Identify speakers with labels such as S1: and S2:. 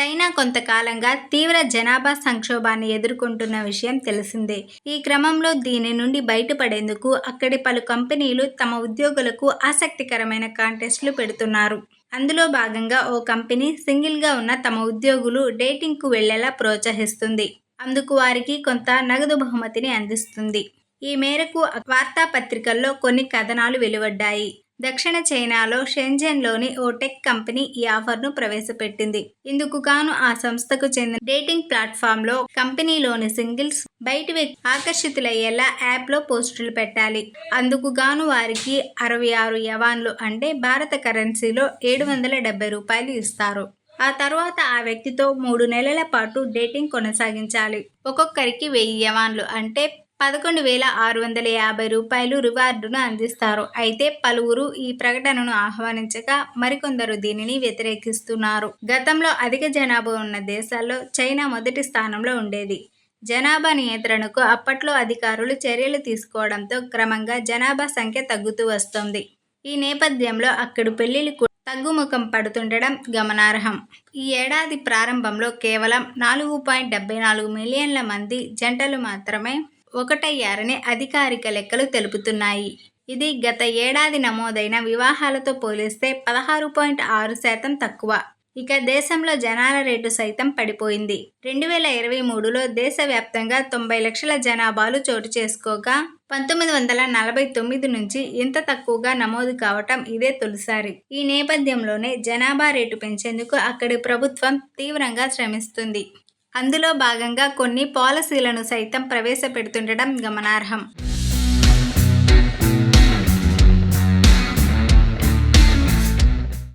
S1: China కొంతకాలంగా తీవ్ర జనాభా సంక్షోభాన్ని ఎదుర్కొంటున్న విషయం తెలిసిందే. ఈ క్రమంలో దీని నుండి బయటపడేందుకు అక్కడి పలు కంపెనీలు తమ ఉద్యోగులకు ఆసక్తికరమైన కాంటెస్ట్లు పెడుతున్నారు. అందులో భాగంగా ఓ కంపెనీ సింగిల్గా ఉన్న తమ ఉద్యోగులు డేటింగ్కు వెళ్ళేలా ప్రోత్సహిస్తుంది. అందుకు వారికి కొంత నగదు బహుమతిని అందిస్తుంది. ఈ మేరకు వార్తాపత్రికల్లో కొన్ని కథనాలు వెలువడ్డాయి. దక్షిణ చైనాలో షెంజెన్లోని ఓ టెక్ కంపెనీ ఈ ఆఫర్ను ప్రవేశపెట్టింది. ఇందుకు గాను ఆ సంస్థకు చెందిన డేటింగ్ ప్లాట్ఫామ్లో కంపెనీలోని సింగిల్స్ బయటి వ్యక్తి ఆకర్షితులయ్యేలా యాప్లో పోస్టులు పెట్టాలి. అందుకు గాను వారికి అరవై ఆరు యవాన్లు అంటే భారత కరెన్సీలో ఏడు వందల డెబ్బై రూపాయలు ఇస్తారు. ఆ తర్వాత ఆ వ్యక్తితో మూడు నెలల పాటు డేటింగ్ కొనసాగించాలి. ఒక్కొక్కరికి వెయ్యి యవాన్లు అంటే పదకొండు వేల ఆరు వందల యాభై రూపాయలు రివార్డును అందిస్తారు. అయితే పలువురు ఈ ప్రకటనను ఆహ్వానించగా మరికొందరు దీనిని వ్యతిరేకిస్తున్నారు. గతంలో అధిక జనాభా ఉన్న దేశాల్లో చైనా మొదటి స్థానంలో ఉండేది. జనాభా నియంత్రణకు అప్పట్లో అధికారులు చర్యలు తీసుకోవడంతో క్రమంగా జనాభా సంఖ్య తగ్గుతూ వస్తోంది. ఈ నేపథ్యంలో అక్కడి పెళ్ళిళ్ళు తగ్గుముఖం పడుతుండడం గమనార్హం. ఈ ఏడాది ప్రారంభంలో కేవలం నాలుగు పాయింట్ డెబ్బై నాలుగు మిలియన్ల మంది జంటలు మాత్రమే ఒకటయ్యారని అధికారిక లెక్కలు తెలుపుతున్నాయి. ఇది గత ఏడాది నమోదైన వివాహాలతో పోలిస్తే పదహారు పాయింట్ ఆరు శాతం తక్కువ. ఇక దేశంలో జనాల రేటు సైతం పడిపోయింది. రెండు వేల ఇరవై మూడులో దేశవ్యాప్తంగా తొంభై లక్షల జనాభాలు చోటు చేసుకోగా పంతొమ్మిది వందల నలభై తొమ్మిది నుంచి ఇంత తక్కువగా నమోదు కావటం ఇదే తొలిసారి. ఈ నేపథ్యంలోనే జనాభా రేటు పెంచేందుకు అక్కడి ప్రభుత్వం తీవ్రంగా శ్రమిస్తుంది. అందులో భాగంగా కొన్ని పాలసీలను సైతం ప్రవేశపెడుతుండడం గమనార్హం.